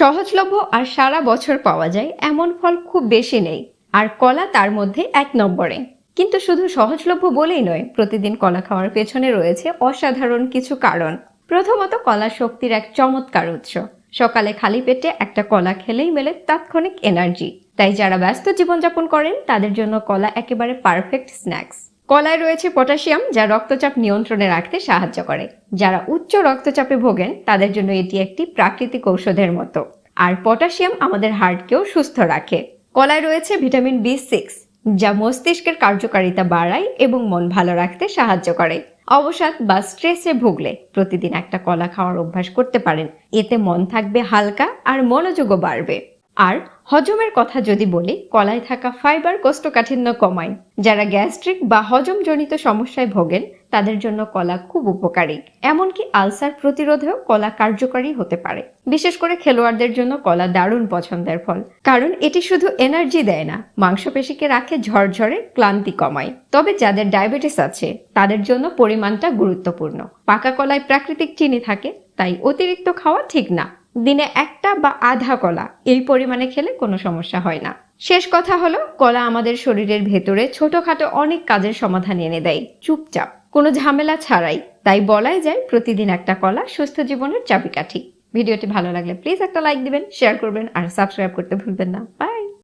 সহজলভ্য আর সারা বছর পাওয়া যায়, এমন ফল খুব বেশি নেই। আর কলা তার মধ্যে এক নম্বরে। কিন্তু শুধু সহজলভ্য বলেই নয়, প্রতিদিন কলা খাওয়ার পেছনে রয়েছে অসাধারণ কিছু কারণ। প্রথমত, কলা শক্তির এক চমৎকার উৎস। সকালে খালি পেটে একটা কলা খেলেই মেলে তাৎক্ষণিক এনার্জি। তাই যারা ব্যস্ত জীবনযাপন করেন, তাদের জন্য কলা একেবারে পারফেক্ট স্ন্যাক্স। কলায় রয়েছে পটাশিয়াম, যা রক্তচাপ নিয়ন্ত্রণে রাখতে সাহায্য করে। যারা উচ্চ রক্তচাপে ভোগেন, তাদের জন্য এটি একটি প্রাকৃতিক ঔষধের মতো। আর পটাশিয়াম আমাদের হার্টকেও সুস্থ রাখে। কলায় রয়েছে ভিটামিন বি সিক্স, যা মস্তিষ্কের কার্যকারিতা বাড়ায় এবং মন ভালো রাখতে সাহায্য করে। অবসাদ বা স্ট্রেসে ভুগলে প্রতিদিন একটা কলা খাওয়ার অভ্যাস করতে পারেন। এতে মন থাকবে হালকা আর মনোযোগও বাড়বে। আর হজমের কথা যদি বলি, কলায় থাকা ফাইবার কোষ্ঠকাঠিন্য কমায়। যারা গ্যাস্ট্রিক বা হজমজনিত সমস্যায় ভোগেন, তাদের জন্য কলা খুব উপকারী। এমনকি আলসার প্রতিরোধেও কলা কার্যকরী হতে পারে। বিশেষ করে খেলোয়াড়দের জন্য কলা দারুণ পছন্দের ফল, কারণ এটি শুধু এনার্জি দেয় না, মাংসপেশিকে রাখে ঝরঝরে ক্লান্তি কমায়। তবে যাদের ডায়াবেটিস আছে, তাদের জন্য পরিমাণটা গুরুত্বপূর্ণ। পাকা কলায় প্রাকৃতিক চিনি থাকে, তাই অতিরিক্ত খাওয়া ঠিক না। দিনে একটা বা আধা কলা। এই পরিমাণে খেলে কোনো সমস্যা হয় না। শেষ কথা হলো, কলা আমাদের শরীরের ভেতরে ছোটখাটো অনেক কাজের সমাধান এনে দেয়। চুপচাপ, কোনো ঝামেলা ছাড়াই। তাই বলাই যায়, প্রতিদিন একটা কলা সুস্থ জীবনের চাবিকাঠি। ভিডিওটি ভালো লাগলে প্লিজ একটা লাইক দিবেন শেয়ার করবেন, আর সাবস্ক্রাইব করতে ভুলবেন না। বাই